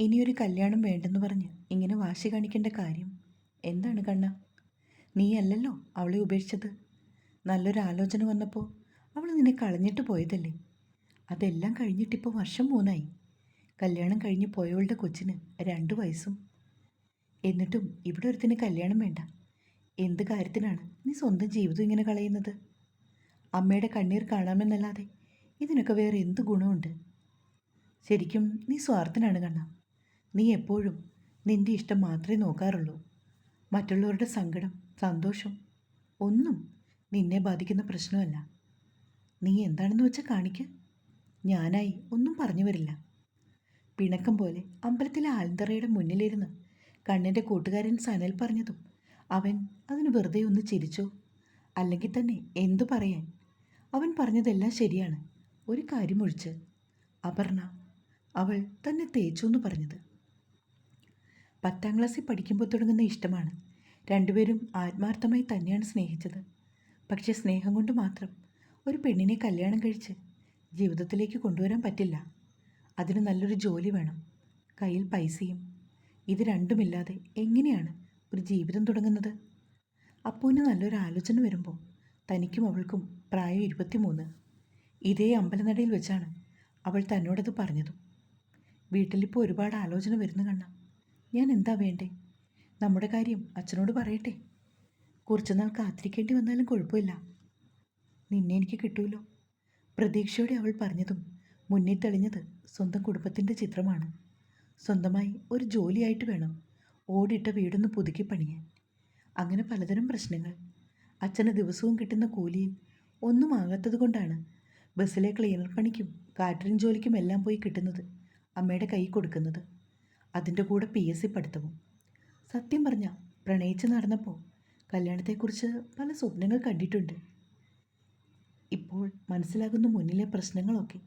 ഇനിയൊരു കല്യാണം വേണ്ടെന്ന് പറഞ്ഞ് ഇങ്ങനെ വാശി കാണിക്കേണ്ട കാര്യം എന്താണ് കണ്ണ? നീയല്ലല്ലോ അവളെ ഉപേക്ഷിച്ചത്. നല്ലൊരു ആലോചന വന്നപ്പോൾ അവൾ നിന്നെ കളഞ്ഞിട്ട് പോയതല്ലേ? അതെല്ലാം കഴിഞ്ഞിട്ടിപ്പോൾ വർഷം മൂന്നായി. കല്യാണം കഴിഞ്ഞ് പോയവളുടെ കൊച്ചിന് രണ്ട് വയസ്സും. എന്നിട്ടും ഇവിടെ ഒരുത്തിന് കല്യാണം വേണ്ട. എന്ത് കാര്യത്തിനാണ് നീ സ്വന്തം ജീവിതം ഇങ്ങനെ കളയുന്നത്? അമ്മയുടെ കണ്ണീർ കാണാമെന്നല്ലാതെ ഇതിനൊക്കെ വേറെ എന്ത് ഗുണമുണ്ട്? ശരിക്കും നീ സ്വാർത്ഥനാണ് കണ്ണ. നീ എപ്പോഴും നിന്റെ ഇഷ്ടം മാത്രമേ നോക്കാറുള്ളൂ. മറ്റുള്ളവരുടെ സങ്കടം സന്തോഷം ഒന്നും നിന്നെ ബാധിക്കുന്ന പ്രശ്നമല്ല. നീ എന്താണെന്ന് വെച്ചാൽ കാണിക്ക്. ഞാനായി ഒന്നും പറഞ്ഞു വരില്ല. പിണക്കം പോലെ അമ്പലത്തിലെ ആൽന്തറയുടെ മുന്നിലിരുന്ന് കണ്ണിന്റെ കൂട്ടുകാരൻ സനൽ പറഞ്ഞതും അവൻ അതിന് വെറുതെ ഒന്ന് ചിരിച്ചു? അല്ലെങ്കിൽ തന്നെ എന്തു പറയാൻ? അവൻ പറഞ്ഞതെല്ലാം ശരിയാണ്. ഒരു കാര്യമൊഴിച്ച് അപർണ അവൾ തന്നെ തേച്ചു എന്ന് പറഞ്ഞത്. പത്താം ക്ലാസ്സിൽ പഠിക്കുമ്പോൾ തുടങ്ങുന്ന ഇഷ്ടമാണ്. രണ്ടുപേരും ആത്മാർത്ഥമായി തന്നെയാണ് സ്നേഹിച്ചത്. പക്ഷേ സ്നേഹം കൊണ്ട് മാത്രം ഒരു പെണ്ണിനെ കല്യാണം കഴിച്ച് ജീവിതത്തിലേക്ക് കൊണ്ടുവരാൻ പറ്റില്ല. അതിന് നല്ലൊരു ജോലി വേണം. കയ്യിൽ പൈസയും. ഇത് രണ്ടുമില്ലാതെ എങ്ങനെയാണ് ഒരു ജീവിതം തുടങ്ങുന്നത്? അപ്പൂന് നല്ലൊരു ആലോചന വരുമ്പോൾ തനിക്കും അവൾക്കും പ്രായം ഇരുപത്തിമൂന്ന്. ഇതേ അമ്പലനടയിൽ വെച്ചാണ് അവൾ തന്നോടത് പറഞ്ഞതും. വീട്ടിലിപ്പോൾ ഒരുപാട് ആലോചന വരുന്നു കണ്ണ. ഞാൻ എന്താ വേണ്ടേ? നമ്മുടെ കാര്യം അച്ഛനോട് പറയട്ടെ. കുറച്ചുനാൾ കാത്തിരിക്കേണ്ടി വന്നാലും കുഴപ്പമില്ല. നിന്നെ എനിക്ക് കിട്ടൂലോ? പ്രതീക്ഷയോടെ അവൾ പറഞ്ഞതും മുന്നിൽ തെളിഞ്ഞത് സ്വന്തം കുടുംബത്തിന്റെ ചിത്രമാണ്. സ്വന്തമായി ഒരു ജോലിയായിട്ട് വേണം ഓടിയിട്ട വീടൊന്ന് പുതുക്കി പണിയാൻ. അങ്ങനെ പലതരം പ്രശ്നങ്ങൾ. അച്ഛന് ദിവസവും കിട്ടുന്ന കൂലിയിൽ ഒന്നും ആകാത്തത് കൊണ്ടാണ് ബസ്സിലെ ക്ലീനർ പണിക്കും കാറ്ററിംഗ് ജോലിക്കും എല്ലാം പോയി കിട്ടുന്നത് അമ്മയുടെ കൈ കൊടുക്കുന്നത്. അതിന്റെ കൂടെ പി എസ് സി പഠിത്തവും. സത്യം പറഞ്ഞാൽ പ്രണയിച്ച് നടന്നപ്പോൾ കല്യാണത്തെക്കുറിച്ച് പല സ്വപ്നങ്ങൾ കണ്ടിട്ടുണ്ട്. ഇപ്പോൾ മനസ്സിലാകുന്ന മുന്നിലെ പ്രശ്നങ്ങളൊക്കെ.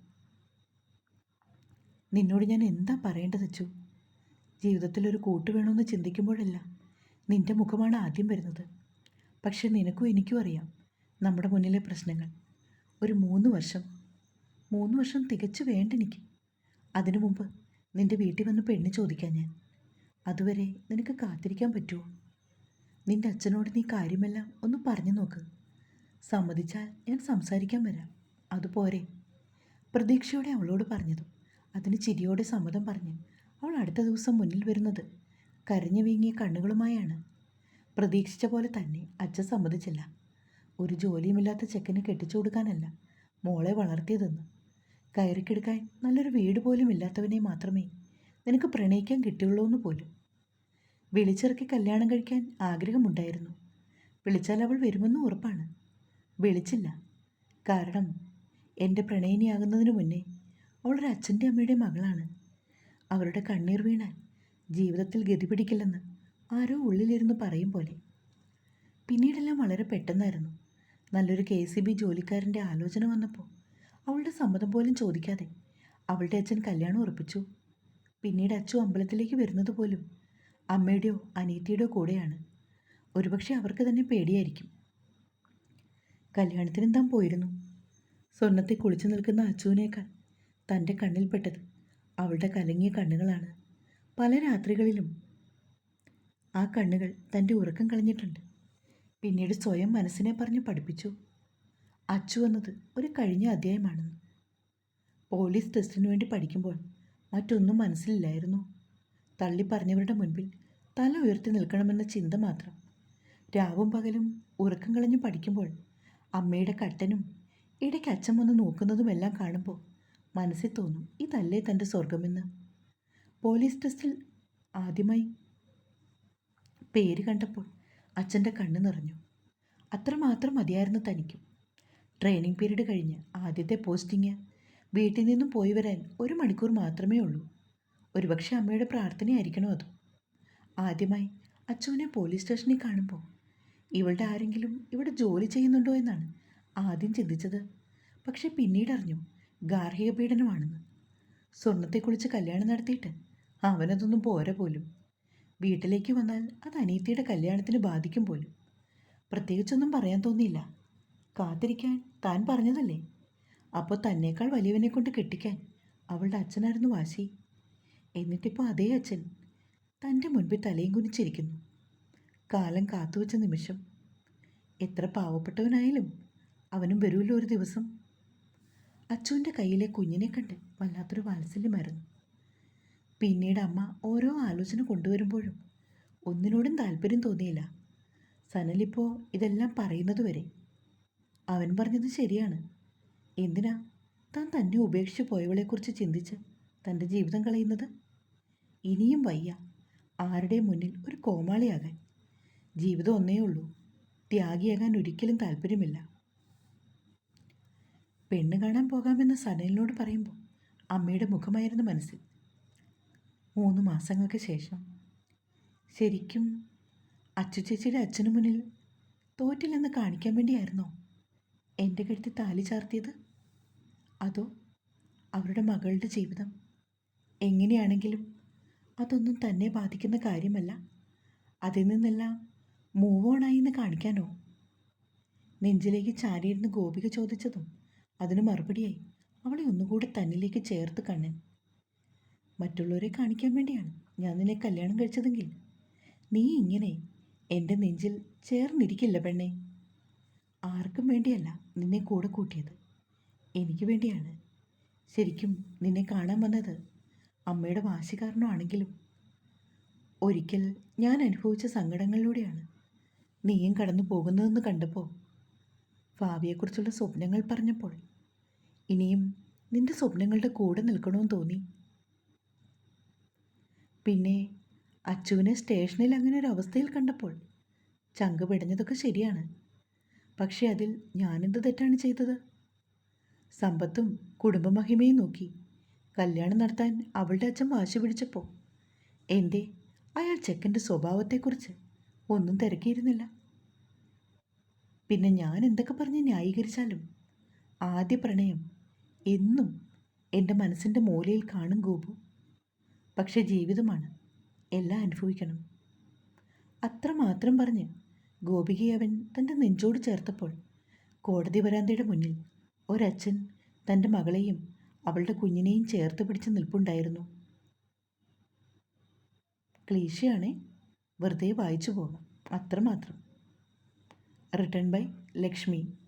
നിന്നോട് ഞാൻ എന്താ പറയേണ്ടത് അച്ചു? ജീവിതത്തിൽ ഒരു കൂട്ട് വേണമെന്ന് ചിന്തിക്കുമ്പോഴല്ല നിന്റെ മുഖമാണ് ആദ്യം വരുന്നത്. പക്ഷെ നിനക്കും എനിക്കും അറിയാം നമ്മുടെ മുന്നിലെ പ്രശ്നങ്ങൾ. ഒരു മൂന്ന് വർഷം. മൂന്ന് വർഷം തികച്ചു വേണ്ട എനിക്ക് അതിനു മുമ്പ് നിന്റെ വീട്ടിൽ വന്ന് പെണ്ണ് ചോദിക്കാൻ ഞാൻ. അതുവരെ നിനക്ക് കാത്തിരിക്കാൻ പറ്റുമോ നിന്റെ അച്ഛനോട് നീ കാര്യമെല്ലാം ഒന്ന് പറഞ്ഞു നോക്ക്. സമ്മതിച്ചാൽ ഞാൻ സംസാരിക്കാൻ വരാം. അതുപോരെ പ്രതീക്ഷയോടെ അവളോട് പറഞ്ഞതും അതിന് ചിരിയോടെ സമ്മതം പറഞ്ഞ് അവൾ അടുത്ത ദിവസം മുന്നിൽ വരുന്നത് കരഞ്ഞു വീങ്ങിയ കണ്ണുകളുമായാണ്. പ്രതീക്ഷിച്ച പോലെ തന്നെ അച്ഛൻ സമ്മതിച്ചില്ല. ഒരു ജോലിയുമില്ലാത്ത ചെക്കനെ കെട്ടിച്ചു കൊടുക്കാനല്ല മോളെ വളർത്തിയതെന്ന് കയറിക്കെടുക്കാൻ നല്ലൊരു വീട് പോലും ഇല്ലാത്തവനെ മാത്രമേ നിനക്ക് പ്രണയിക്കാൻ കിട്ടിയുള്ളൂ എന്ന് പോലും. വിളിച്ചിറക്കി കല്യാണം കഴിക്കാൻ ആഗ്രഹമുണ്ടായിരുന്നു. വിളിച്ചാൽ അവൾ വരുമെന്ന് ഉറപ്പാണ്. വിളിച്ചില്ല. കാരണം എന്റെ പ്രണയിനിയാകുന്നതിന് മുന്നേ അവളൊരു അച്ഛന്റെ അമ്മയുടെ മകളാണ്. അവരുടെ കണ്ണീർ വീണാൽ ജീവിതത്തിൽ ഗതി പിടിക്കില്ലെന്ന് ആരോ ഉള്ളിലിരുന്ന് പറയും പോലെ. പിന്നീടെല്ലാം വളരെ പെട്ടെന്നായിരുന്നു. നല്ലൊരു കെ സി ബി ജോലിക്കാരന്റെ ആലോചന വന്നപ്പോൾ അവളുടെ സമ്മതം പോലും ചോദിക്കാതെ അവളുടെ അച്ഛൻ കല്യാണം ഉറപ്പിച്ചു. പിന്നീട് അച്ചു അമ്പലത്തിലേക്ക് വരുന്നത് പോലും അമ്മയുടെയോ അനിയത്തിയുടെയോ കൂടെയാണ്. ഒരുപക്ഷെ അവർക്ക് തന്നെ പേടിയായിരിക്കും. കല്യാണത്തിന് താൻ പോയിരുന്നു. സ്വർണത്തെ കുളിച്ചു നിൽക്കുന്ന അച്ചുവിനേക്കാൾ തന്റെ കണ്ണിൽപ്പെട്ടത് അവളുടെ കലങ്ങിയ കണ്ണുകളാണ്. പല രാത്രികളിലും ആ കണ്ണുകൾ തന്റെ ഉറക്കം കളഞ്ഞിട്ടുണ്ട്. പിന്നീട് സ്വയം മനസ്സിനെ പറഞ്ഞ് പഠിപ്പിച്ചു. അച്ചു ഒരു കഴിഞ്ഞ അധ്യായമാണെന്ന്. പോലീസ് ടെസ്റ്റിനു വേണ്ടി പഠിക്കുമ്പോൾ മറ്റൊന്നും മനസ്സിലില്ലായിരുന്നു. തള്ളി പറഞ്ഞവരുടെ മുൻപിൽ തല ഉയർത്തി നിൽക്കണമെന്ന ചിന്ത മാത്രം. രാവും പകലും ഉറക്കം കളഞ്ഞു പഠിക്കുമ്പോൾ അമ്മയുടെ കട്ടനും ഇടയ്ക്ക് അച്ഛൻ വന്ന് നോക്കുന്നതുമെല്ലാം കാണുമ്പോൾ മനസ്സിൽ തോന്നും ഇതല്ലേ തന്റെ സ്വർഗമെന്ന് പോലീസ് ടെസ്റ്റിൽ ആദ്യമായി പേര് കണ്ടപ്പോൾ അച്ഛന്റെ കണ്ണ് നിറഞ്ഞു. അത്രമാത്രം മതിയായിരുന്നു തനിക്കും. ട്രെയിനിങ് പീരീഡ് കഴിഞ്ഞ് ആദ്യത്തെ പോസ്റ്റിങ്. വീട്ടിൽ നിന്നും പോയി വരാൻ ഒരു മണിക്കൂർ മാത്രമേ ഉള്ളൂ. ഒരുപക്ഷെ അമ്മയുടെ പ്രാർത്ഥനയായിരിക്കണോ അതും? ആദ്യമായി അച്ചുവിനെ പോലീസ് സ്റ്റേഷനിൽ കാണുമ്പോൾ ഇവളുടെ ആരെങ്കിലും ഇവിടെ ജോലി ചെയ്യുന്നുണ്ടോ എന്നാണ് ആദ്യം ചിന്തിച്ചത്. പക്ഷെ പിന്നീട് അറിഞ്ഞു ഗാർഹിക പീഡനമാണെന്ന്. സ്വർണത്തെക്കുറിച്ച് കല്യാണം നടത്തിയിട്ട് അവനതൊന്നും പോര പോലും. വീട്ടിലേക്ക് വന്നാൽ അത് അനീത്തിയുടെ കല്യാണത്തിന് ബാധിക്കും പോലും. പ്രത്യേകിച്ചൊന്നും പറയാൻ തോന്നിയില്ല. കാത്തിരിക്കാൻ താൻ പറഞ്ഞതല്ലേ? അപ്പോൾ തന്നേക്കാൾ വലിയവനെ കൊണ്ട് കെട്ടിക്കാൻ അവളുടെ അച്ഛനായിരുന്നു വാശി. എന്നിട്ടിപ്പോൾ അതേ അച്ഛൻ തന്റെ മുൻപിൽ തലയും കുനിച്ചിരിക്കുന്നു. കാലം കാത്തുവച്ച നിമിഷം. എത്ര പാവപ്പെട്ടവനായാലും അവനും വരുമല്ലോ ഒരു ദിവസം. അച്ചുവിന്റെ കയ്യിലെ കുഞ്ഞിനെ കണ്ട് വല്ലാത്തൊരു വാത്സല്യമായിരുന്നു പിന്നീട് അമ്മ ഓരോ ആലോചന കൊണ്ടുവരുമ്പോഴും ഒന്നിനോടും താല്പര്യം തോന്നിയില്ല. സനലിപ്പോൾ ഇതെല്ലാം പറയുന്നത് വരെ അവൻ പറഞ്ഞത് ശരിയാണ്. എന്തിനാ? താൻ തന്നെ ഉപേക്ഷിച്ച് പോയവളെക്കുറിച്ച് ചിന്തിച്ച് തന്റെ ജീവിതം കളയുന്നത്? ഇനിയും വയ്യ. ആരുടെ മുന്നിൽ ഒരു കോമാളിയാകാൻ? ജീവിതം ഒന്നേ ഉള്ളൂ. ത്യാഗിയാകാൻ ഒരിക്കലും താല്പര്യമില്ല. പെണ്ണ് കാണാൻ പോകാമെന്ന് സനലിനോട് പറയുമ്പോൾ അമ്മയുടെ മുഖമായിരുന്നു മനസ്സിൽ. മൂന്ന് മാസങ്ങൾക്ക് ശേഷം. ശരിക്കും അച്ചു ചേച്ചിയുടെ അച്ഛനു മുന്നിൽ തോറ്റില്ലെന്ന് കാണിക്കാൻ വേണ്ടിയായിരുന്നോ? എന്റെ കഴുത്തിൽ താലി ചാർത്തിയത്? അതോ അവരുടെ മകളുടെ ജീവിതം? എങ്ങനെയാണെങ്കിലും അതൊന്നും തന്നെ ബാധിക്കുന്ന കാര്യമല്ല. അതിൽ നിന്നെല്ലാം മൂവ് ഓണായി എന്ന് കാണിക്കാനോ? നെഞ്ചിലേക്ക് ചാരിയിരുന്ന് ഗോപിക ചോദിച്ചതും അതിന് മറുപടിയായി അവളെ ഒന്നുകൂടി തന്നിലേക്ക് ചേർത്ത് കണ്ണൻ. മറ്റുള്ളവരെ കാണിക്കാൻ വേണ്ടിയാണ് ഞാൻ നിന്നെ കല്യാണം കഴിച്ചതെങ്കിൽ നീ ഇങ്ങനെ എന്റെ നെഞ്ചിൽ ചേർന്നിരിക്കില്ല പെണ്ണേ. ആർക്കും വേണ്ടിയല്ല നിന്നെ കൂടെ കൂട്ടിയത്. എനിക്ക് വേണ്ടിയാണ്. ശരിക്കും നിന്നെ കാണാൻ വന്നത് അമ്മയുടെ വാശി കാരണമാണെങ്കിലും ഒരിക്കൽ ഞാൻ അനുഭവിച്ച സങ്കടങ്ങളിലൂടെയാണ്. നീയും കടന്നു പോകുന്നതെന്ന് കണ്ടപ്പോൾ ഭാവിയെക്കുറിച്ചുള്ള സ്വപ്നങ്ങൾ പറഞ്ഞപ്പോൾ ഇനിയും നിന്റെ സ്വപ്നങ്ങളുടെ കൂടെ നിൽക്കണമെന്ന് തോന്നി. പിന്നെ അച്ചുവിനെ സ്റ്റേഷനിൽ അങ്ങനെ ഒരു അവസ്ഥയിൽ കണ്ടപ്പോൾ ചങ്ക് പിടഞ്ഞതൊക്കെ ശരിയാണ്. പക്ഷെ അതിൽ ഞാനെന്ത് തെറ്റാണ് ചെയ്തത്? സമ്പത്തും കുടുംബമഹിമയും നോക്കി. കല്യാണം നടത്താൻ അവളുടെ അച്ഛൻ വാശി പിടിച്ചപ്പോൾ എന്റെ അയാൾ ചെക്കന്റെ സ്വഭാവത്തെക്കുറിച്ച് ഒന്നും തിരക്കിയിരുന്നില്ല. പിന്നെ ഞാൻ എന്തൊക്കെ പറഞ്ഞ് ന്യായീകരിച്ചാലും ആദ്യ പ്രണയം എന്നും എന്റെ മനസ്സിന്റെ മൂലയിൽ കാണും ഗോപു. പക്ഷെ ജീവിതമാണ് എല്ലാം അനുഭവിക്കണം. അത്രമാത്രം പറഞ്ഞ് ഗോപികയെ അവൻ തന്റെ നെഞ്ചോട് ചേർത്തപ്പോൾ കോടതി വരാന്തയുടെ മുന്നിൽ ഒരച്ഛൻ തന്റെ മകളെയും അവളുടെ കുഞ്ഞിനെയും ചേർത്ത് പിടിച്ച് നിൽപ്പുണ്ടായിരുന്നു. ക്ലീശയാണേ വെറുതെ വായിച്ചു പോകാം. അത്രമാത്രം. Return by Lakshmi.